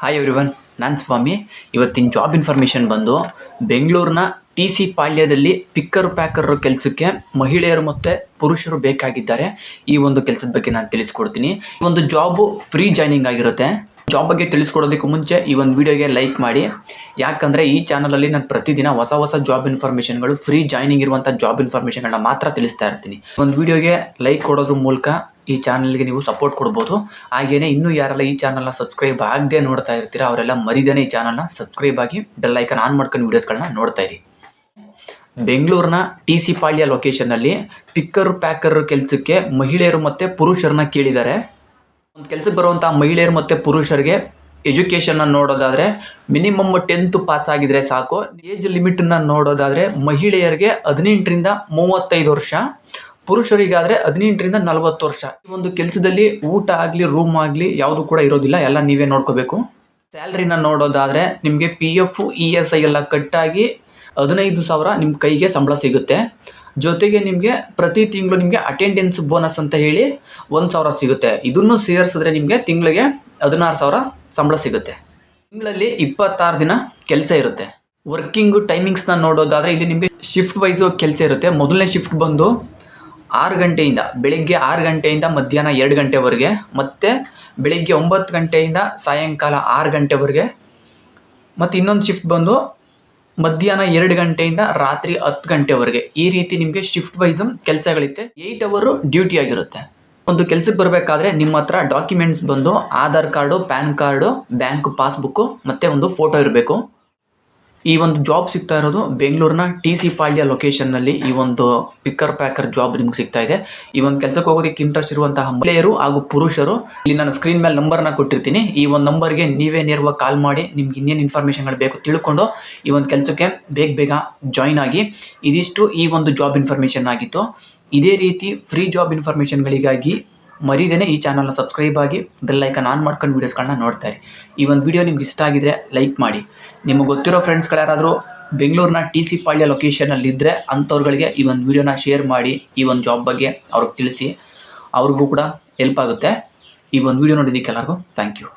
Hi everyone ನಾನು ಸ್ವಾಮಿ. ಇವತ್ತಿನ job information ಬಂದು ಬೆಂಗಳೂರಿನ ಟಿ ಸಿ ಪಾಳ್ಯದಲ್ಲಿ ಪಿಕ್ಕರ್ ಪ್ಯಾಕರ್ ಕೆಲಸಕ್ಕೆ ಮಹಿಳೆಯರು ಮತ್ತು ಪುರುಷರು ಬೇಕಾಗಿದ್ದಾರೆ. ಈ ಒಂದು ಕೆಲಸದ ಬಗ್ಗೆ ನಾನು ತಿಳಿಸ್ಕೊಡ್ತೀನಿ. ಈ ಒಂದು ಜಾಬು ಫ್ರೀ ಜಾಯ್ನಿಂಗ್ ಆಗಿರುತ್ತೆ. ಜಾಬ್ ಬಗ್ಗೆ ತಿಳಿಸ್ಕೊಡೋದಕ್ಕೂ ಮುಂಚೆ ಈ ಒಂದು ವಿಡಿಯೋಗೆ ಲೈಕ್ ಮಾಡಿ. ಯಾಕಂದರೆ ಈ ಚಾನಲಲ್ಲಿ ನಾನು ಪ್ರತಿದಿನ ಹೊಸ ಹೊಸ ಜಾಬ್ ಇನ್ಫಾರ್ಮೇಷನ್ಗಳು ಫ್ರೀ ಜಾಯ್ನಿಂಗ್ ಇರುವಂಥ ಜಾಬ್ ಇನ್ಫಾರ್ಮೇಷನ್ಗಳನ್ನ ಮಾತ್ರ ತಿಳಿಸ್ತಾ ಇರ್ತೀನಿ. ಒಂದು ವಿಡಿಯೋಗೆ ಲೈಕ್ ಕೊಡೋದ್ರ ಮೂಲಕ ಈ ಚಾನಲ್ಗೆ ನೀವು ಸಪೋರ್ಟ್ ಕೊಡ್ಬೋದು. ಹಾಗೆಯೇ ಇನ್ನೂ ಯಾರೆಲ್ಲ ಈ ಚಾನಲ್ನ ಸಬ್ಸ್ಕ್ರೈಬ್ ಆಗದೆ ನೋಡ್ತಾ ಇರ್ತೀರಾ, ಅವರೆಲ್ಲ ಮರಿದೇನೆ ಈ ಚಾನಲ್ನ ಸಬ್ಸ್ಕ್ರೈಬ್ ಆಗಿ ಬೆಲ್ ಐಕನ್ ಆನ್ ಮಾಡ್ಕೊಂಡು ವೀಡಿಯೋಸ್ಗಳನ್ನ ನೋಡ್ತಾ ಇರಿ. ಬೆಂಗಳೂರಿನ ಟಿ ಸಿ ಪಾಳ್ಯ ಲೊಕೇಶನ್ನಲ್ಲಿ ಪಿಕ್ಕರ್ ಪ್ಯಾಕರ್ ಕೆಲಸಕ್ಕೆ ಮಹಿಳೆಯರು ಮತ್ತು ಪುರುಷರನ್ನ ಕೇಳಿದ್ದಾರೆ. ಒಂದು ಕೆಲಸಕ್ಕೆ ಬರುವಂಥ ಮಹಿಳೆಯರು ಮತ್ತು ಪುರುಷರಿಗೆ ಎಜುಕೇಷನ್ನ ನೋಡೋದಾದರೆ ಮಿನಿಮಮ್ ಟೆಂತ್ ಪಾಸ್ ಆಗಿದ್ರೆ ಸಾಕು. ಏಜ್ ಲಿಮಿಟನ್ನ ನೋಡೋದಾದರೆ ಮಹಿಳೆಯರಿಗೆ ಹದಿನೆಂಟರಿಂದ ಮೂವತ್ತೈದು ವರ್ಷ. ಪುರುಷರಿಗಾದರೆ ಹದಿನೆಂಟರಿಂದ ನಲವತ್ತು ವರ್ಷ. ಈ ಒಂದು ಕೆಲಸದಲ್ಲಿ ಊಟ ಆಗಲಿ ರೂಮ್ ಆಗಲಿ ಯಾವುದು ಕೂಡ ಇರೋದಿಲ್ಲ. ಎಲ್ಲ ನೀವೇ ನೋಡ್ಕೋಬೇಕು. ಸ್ಯಾಲ್ರಿನ ನೋಡೋದಾದರೆ ನಿಮಗೆ P F E S I ಎಲ್ಲ ಕಟ್ಟಾಗಿ ಹದಿನೈದು ಸಾವಿರ ನಿಮ್ಮ ಕೈಗೆ ಸಂಬಳ ಸಿಗುತ್ತೆ. ಜೊತೆಗೆ ನಿಮಗೆ ಪ್ರತಿ ತಿಂಗಳು ನಿಮಗೆ ಅಟೆಂಡೆನ್ಸ್ ಬೋನಸ್ ಅಂತ ಹೇಳಿ ಒಂದು ಸಾವಿರ ಸಿಗುತ್ತೆ. ಇದನ್ನು ಸೇರಿಸಿದ್ರೆ ನಿಮಗೆ ತಿಂಗಳಿಗೆ ಹದಿನಾರು ಸಾವಿರ ಸಂಬಳ ಸಿಗುತ್ತೆ. ತಿಂಗಳಲ್ಲಿ ಇಪ್ಪತ್ತಾರು ದಿನ ಕೆಲಸ ಇರುತ್ತೆ. ವರ್ಕಿಂಗು ಟೈಮಿಂಗ್ಸ್ನ ನೋಡೋದಾದರೆ ಇಲ್ಲಿ ನಿಮಗೆ ಶಿಫ್ಟ್ ವೈಸು ಕೆಲಸ ಇರುತ್ತೆ. ಮೊದಲನೇ ಶಿಫ್ಟ್ ಬಂದು ಆರು ಗಂಟೆಯಿಂದ, ಬೆಳಿಗ್ಗೆ ಆರು ಗಂಟೆಯಿಂದ ಮಧ್ಯಾಹ್ನ ಎರಡು ಗಂಟೆವರೆಗೆ ಮತ್ತು ಬೆಳಿಗ್ಗೆ ಒಂಬತ್ತು ಗಂಟೆಯಿಂದ ಸಾಯಂಕಾಲ ಆರು ಗಂಟೆವರೆಗೆ ಮತ್ತು ಇನ್ನೊಂದು ಶಿಫ್ಟ್ ಬಂದು ಮಧ್ಯಾಹ್ನ ಎರಡು ಗಂಟೆಯಿಂದ ರಾತ್ರಿ ಹತ್ತು ಗಂಟೆವರೆಗೆ. ಈ ರೀತಿ ನಿಮಗೆ ಶಿಫ್ಟ್ ವೈಸ್ ಕೆಲಸಗಳಿತ್ತೆ. ಏಯ್ಟ್ ಅವರು ಡ್ಯೂಟಿ ಆಗಿರುತ್ತೆ. ಒಂದು ಕೆಲಸಕ್ಕೆ ಬರಬೇಕಾದ್ರೆ ನಿಮ್ಮ ಹತ್ರ ಡಾಕ್ಯುಮೆಂಟ್ಸ್ ಬಂದು, Aadhaar card, PAN card bank passbook ಮತ್ತು ಒಂದು ಫೋಟೋ ಇರಬೇಕು. ಈ ಒಂದು ಜಾಬ್ ಸಿಗ್ತಾ ಇರೋದು ಬೆಂಗಳೂರಿನ ಟಿ ಸಿ ಪಾಳ್ಯ ಲೊಕೇಶನ್ನಲ್ಲಿ ಈ ಒಂದು ಪಿಕ್ಕರ್ ಪ್ಯಾಕರ್ ಜಾಬ್ ನಿಮ್ಗೆ ಸಿಗ್ತಾ ಇದೆ. ಈ ಒಂದು ಕೆಲಸಕ್ಕೆ ಹೋಗೋದಕ್ಕೆ ಇಂಟ್ರೆಸ್ಟ್ ಇರುವಂತಹ ಮಹಿಳೆಯರು ಹಾಗೂ ಪುರುಷರು, ಇಲ್ಲಿ ನಾನು ಸ್ಕ್ರೀನ್ ಮೇಲೆ ನಂಬರ್ನ ಕೊಟ್ಟಿರ್ತೀನಿ. ಈ ಒಂದು ನಂಬರ್ಗೆ ನೀವೇ ನೇರವಾಗಿ ಕಾಲ್ ಮಾಡಿ ನಿಮ್ಗೆ ಇನ್ನೇನು ಇನ್ಫಾರ್ಮೇಷನ್ಗಳು ಬೇಕು ತಿಳ್ಕೊಂಡು ಈ ಒಂದು ಕೆಲಸಕ್ಕೆ ಬೇಗ ಬೇಗ ಜಾಯ್ನ್ ಆಗಿ. ಇದಿಷ್ಟು ಈ ಒಂದು ಜಾಬ್ ಇನ್ಫಾರ್ಮೇಷನ್ ಆಗಿತ್ತು. ಇದೇ ರೀತಿ ಫ್ರೀ ಜಾಬ್ ಇನ್ಫಾರ್ಮೇಷನ್ಗಳಿಗಾಗಿ ಮರಿದೇನೆ ಈ ಚಾನಲ್ನ ಸಬ್ಸ್ಕ್ರೈಬ್ ಆಗಿ ಬೆಲ್ ಐಕನ್ ಆನ್ ಮಾಡ್ಕೊಂಡು ವೀಡಿಯೋಸ್ಗಳನ್ನ ನೋಡ್ತಾ ಇರಿ. ಈ ಒಂದು ವಿಡಿಯೋ ನಿಮ್ಗೆ ಇಷ್ಟ ಆಗಿದ್ರೆ ಲೈಕ್ ಮಾಡಿ. ನಿಮಗೆ ಗೊತ್ತಿರೋ ಫ್ರೆಂಡ್ಸ್ಗಳು ಯಾರಾದರೂ ಬೆಂಗಳೂರಿನ ಟಿ ಸಿ ಪಾಳ್ಯ ಲೊಕೇಶನಲ್ಲಿ ಇದ್ದರೆ ಅಂಥವ್ರುಗಳಿಗೆ ಈ ಒಂದು ವಿಡಿಯೋನ ಶೇರ್ ಮಾಡಿ, ಈ ಒಂದು ಜಾಬ್ ಬಗ್ಗೆ ಅವ್ರಿಗೆ ತಿಳಿಸಿ, ಅವ್ರಿಗೂ ಕೂಡ ಹೆಲ್ಪ್ ಆಗುತ್ತೆ. ಈ ಒಂದು ವಿಡಿಯೋ ನೋಡಿದ್ದಕ್ಕೆ ಎಲ್ಲರಿಗೂ ಥ್ಯಾಂಕ್ ಯು